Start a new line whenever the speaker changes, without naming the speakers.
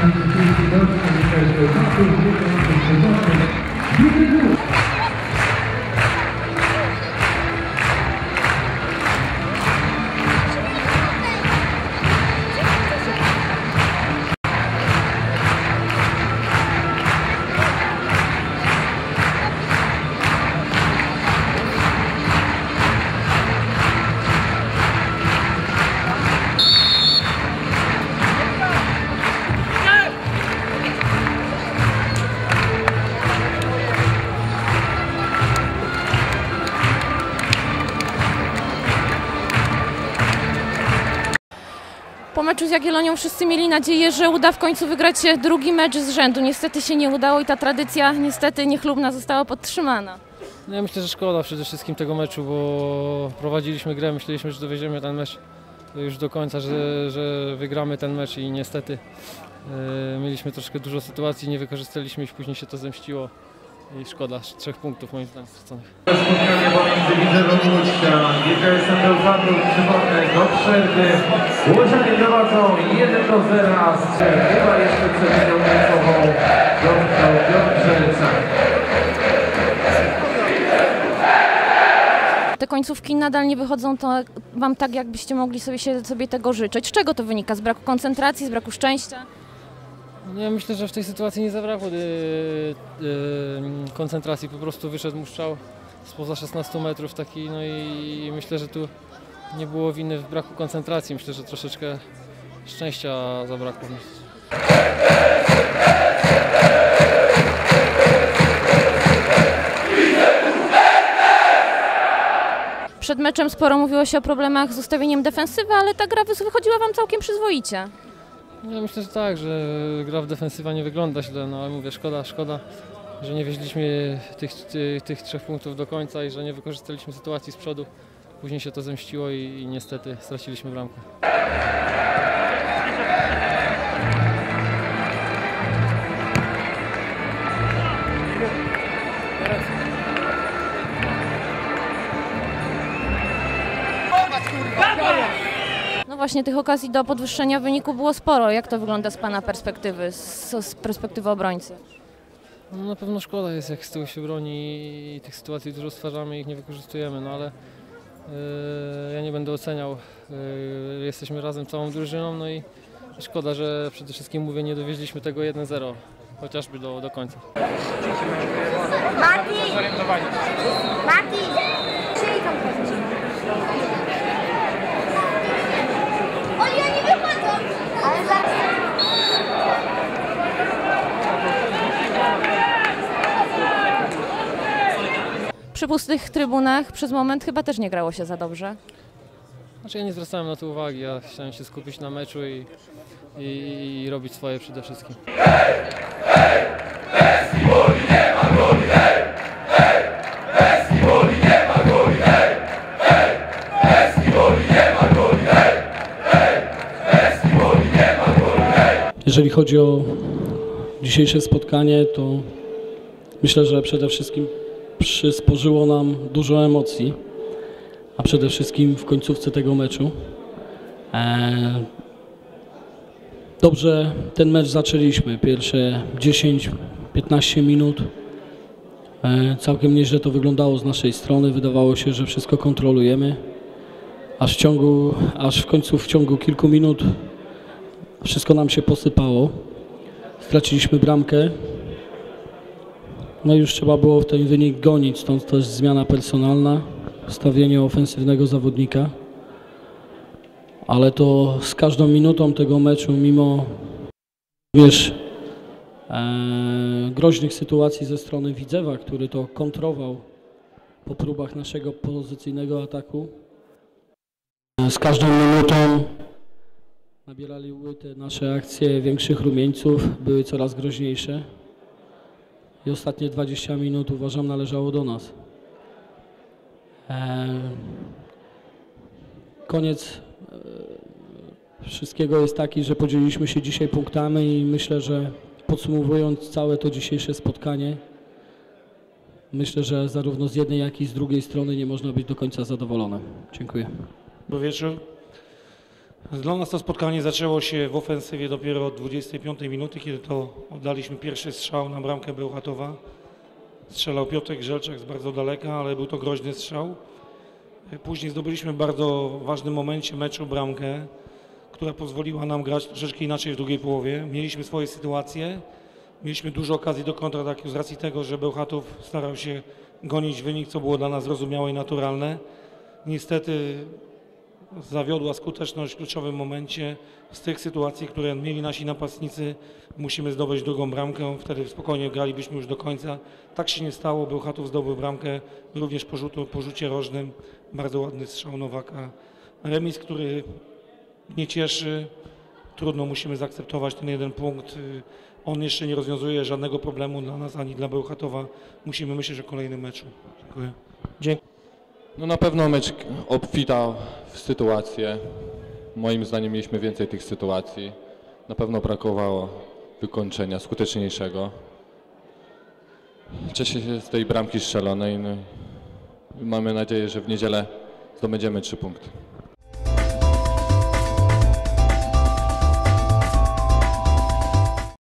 Gracias.
Po meczu z Jagiellonią wszyscy mieli nadzieję, że uda w końcu wygrać drugi mecz z rzędu. Niestety się nie udało i ta tradycja niestety niechlubna została podtrzymana.
No ja myślę, że szkoda przede wszystkim tego meczu, bo prowadziliśmy grę, myśleliśmy, że dowieziemy ten mecz już do końca, że, że wygramy ten mecz i niestety e, mieliśmy troszkę dużo sytuacji, nie wykorzystaliśmy ich, później się to zemściło i szkoda, trzech punktów moim zdaniem straconych.
Spotkanie pomiędzy Widzewą Łódź a GKS-em Bełchatów. Przypomnę, do przerwy Łodzianie prowadzą 1 do 0, a strzel chyba jeszcze przed chwilą końcową Piotr Piotrzelca.
Te końcówki nadal nie wychodzą to wam tak, jakbyście mogli sobie, się, sobie tego życzyć. Z czego to wynika? Z braku koncentracji, z braku szczęścia?
No ja myślę, że w tej sytuacji nie zabrakło e, e, koncentracji, po prostu wyszedł mu strzał spoza 16 metrów taki, no i myślę, że tu nie było winy w braku koncentracji, myślę, że troszeczkę szczęścia zabrakło.
Przed meczem sporo mówiło się o problemach z ustawieniem defensywy, ale ta gra wychodziła wam całkiem przyzwoicie.
No Ja myślę, że tak, że gra w defensywa nie wygląda źle, no ale mówię, szkoda, szkoda, że nie wieźliśmy tych, tych, tych trzech punktów do końca i że nie wykorzystaliśmy sytuacji z przodu. Później się to zemściło i, i niestety straciliśmy bramkę.
Właśnie, tych okazji do podwyższenia wyniku było sporo. Jak to wygląda z Pana perspektywy, z, z perspektywy obrońcy?
No na pewno szkoda jest, jak z tyłu się broni i tych sytuacji dużo stwarzamy i ich nie wykorzystujemy, no ale e, ja nie będę oceniał. E, jesteśmy razem całą drużyną, no i szkoda, że przede wszystkim mówię, nie dowieźliśmy tego 1-0, chociażby do, do końca.
Mati! Mati!
Przy pustych trybunach przez moment chyba też nie grało się za dobrze.
Znaczy ja nie zwracałem na to uwagi, ja chciałem się skupić na meczu i, i, i robić swoje przede wszystkim.
Jeżeli chodzi o dzisiejsze spotkanie, to myślę, że przede wszystkim przysporzyło nam dużo emocji, a przede wszystkim w końcówce tego meczu. E, Dobrze ten mecz zaczęliśmy. Pierwsze 10-15 minut. E, Całkiem nieźle to wyglądało z naszej strony. Wydawało się, że wszystko kontrolujemy. Aż w ciągu, aż w końcu w ciągu kilku minut wszystko nam się posypało. Straciliśmy bramkę. No już trzeba było w ten wynik gonić, stąd też zmiana personalna, stawienie ofensywnego zawodnika. Ale to z każdą minutą tego meczu, mimo wiesz, e, groźnych sytuacji ze strony Widzewa, który to kontrował po próbach naszego pozycyjnego ataku. Z każdą minutą nabierali te nasze akcje większych rumieńców, były coraz groźniejsze. I ostatnie 20 minut uważam należało do nas. Eee, Koniec e, wszystkiego jest taki, że podzieliliśmy się dzisiaj punktami i myślę, że podsumowując całe to dzisiejsze spotkanie, myślę, że zarówno z jednej, jak i z drugiej strony nie można być do końca zadowolonym. Dziękuję.
Dobry wieczór. Dla nas to spotkanie zaczęło się w ofensywie dopiero od 25 minuty, kiedy to oddaliśmy pierwszy strzał na bramkę Bełchatowa. Strzelał Piotrek Żelczak z bardzo daleka, ale był to groźny strzał. Później zdobyliśmy w bardzo ważnym momencie meczu bramkę, która pozwoliła nam grać troszeczkę inaczej w drugiej połowie. Mieliśmy swoje sytuacje, mieliśmy dużo okazji do kontrataku z racji tego, że Bełchatów starał się gonić wynik, co było dla nas zrozumiałe i naturalne. Niestety zawiodła skuteczność w kluczowym momencie. Z tych sytuacji, które mieli nasi napastnicy, musimy zdobyć drugą bramkę. Wtedy spokojnie gralibyśmy już do końca. Tak się nie stało. Bełchatów zdobył bramkę również po, rzutu, po rzucie rożnym. Bardzo ładny strzał Nowaka. Remis, który nie cieszy. Trudno musimy zaakceptować ten jeden punkt. On jeszcze nie rozwiązuje żadnego problemu dla nas ani dla Bełchatowa. Musimy myśleć o kolejnym meczu. Dziękuję.
No na pewno mecz obfitał w sytuacje. Moim zdaniem mieliśmy więcej tych sytuacji. Na pewno brakowało wykończenia skuteczniejszego. Cieszę się z tej bramki strzelonej. No mamy nadzieję, że w niedzielę zdobędziemy trzy punkty.